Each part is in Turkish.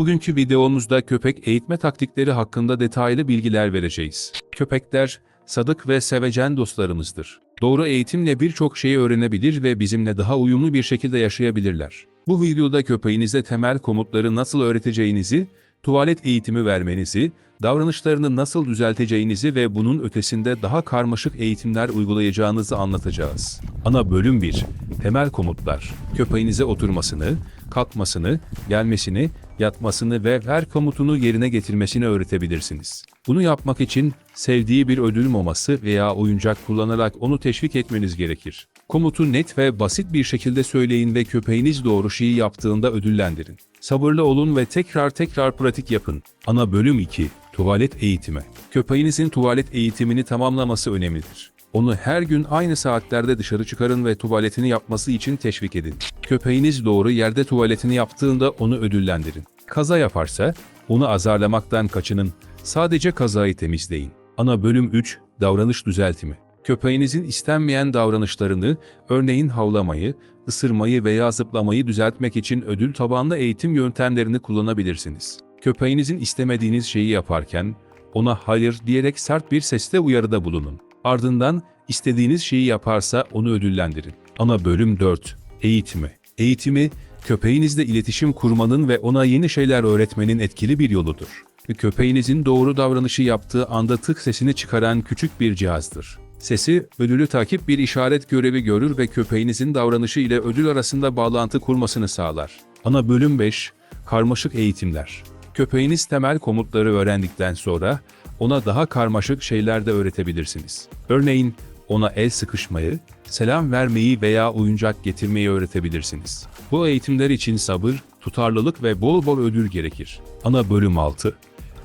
Bugünkü videomuzda köpek eğitme taktikleri hakkında detaylı bilgiler vereceğiz. Köpekler, sadık ve sevecen dostlarımızdır. Doğru eğitimle birçok şeyi öğrenebilir ve bizimle daha uyumlu bir şekilde yaşayabilirler. Bu videoda köpeğinize temel komutları nasıl öğreteceğinizi, tuvalet eğitimi vermenizi, davranışlarını nasıl düzelteceğinizi ve bunun ötesinde daha karmaşık eğitimler uygulayacağınızı anlatacağız. Ana bölüm 1. Temel komutlar. Köpeğinize oturmasını, kalkmasını, gelmesini, yatmasını ve ver komutunu yerine getirmesini öğretebilirsiniz. Bunu yapmak için sevdiği bir ödül maması veya oyuncak kullanarak onu teşvik etmeniz gerekir. Komutu net ve basit bir şekilde söyleyin ve köpeğiniz doğru şeyi yaptığında ödüllendirin. Sabırlı olun ve tekrar tekrar pratik yapın. Ana bölüm 2. Tuvalet eğitimi. Köpeğinizin tuvalet eğitimini tamamlaması önemlidir. Onu her gün aynı saatlerde dışarı çıkarın ve tuvaletini yapması için teşvik edin. Köpeğiniz doğru yerde tuvaletini yaptığında onu ödüllendirin. Kaza yaparsa onu azarlamaktan kaçının. Sadece kazayı temizleyin. Ana bölüm 3. Davranış düzeltimi. Köpeğinizin istenmeyen davranışlarını, örneğin havlamayı, ısırmayı veya zıplamayı düzeltmek için ödül tabanlı eğitim yöntemlerini kullanabilirsiniz. Köpeğinizin istemediğiniz şeyi yaparken, ona hayır diyerek sert bir sesle uyarıda bulunun. Ardından istediğiniz şeyi yaparsa onu ödüllendirin. Ana bölüm 4. Eğitimi. Eğitimi, köpeğinizle iletişim kurmanın ve ona yeni şeyler öğretmenin etkili bir yoludur. Köpeğinizin doğru davranışı yaptığı anda tık sesini çıkaran küçük bir cihazdır. Sesi, ödülü takip bir işaret görevi görür ve köpeğinizin davranışı ile ödül arasında bağlantı kurmasını sağlar. Ana bölüm 5. Karmaşık eğitimler. Köpeğiniz temel komutları öğrendikten sonra ona daha karmaşık şeyler de öğretebilirsiniz. Örneğin ona el sıkışmayı, selam vermeyi veya oyuncak getirmeyi öğretebilirsiniz. Bu eğitimler için sabır, tutarlılık ve bol bol ödül gerekir. Ana bölüm 6.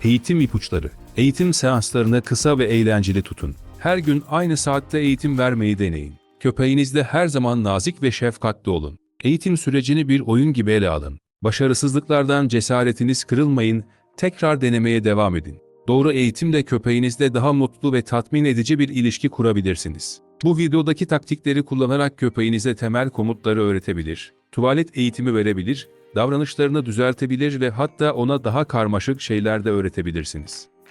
Eğitim ipuçları. Eğitim seanslarını kısa ve eğlenceli tutun. Her gün aynı saatte eğitim vermeyi deneyin. Köpeğinizle her zaman nazik ve şefkatli olun. Eğitim sürecini bir oyun gibi ele alın. Başarısızlıklardan cesaretiniz kırılmayın, tekrar denemeye devam edin. Doğru eğitimle köpeğinizle daha mutlu ve tatmin edici bir ilişki kurabilirsiniz. Bu videodaki taktikleri kullanarak köpeğinize temel komutları öğretebilir, tuvalet eğitimi verebilir, davranışlarını düzeltebilir ve hatta ona daha karmaşık şeyler de öğretebilirsiniz.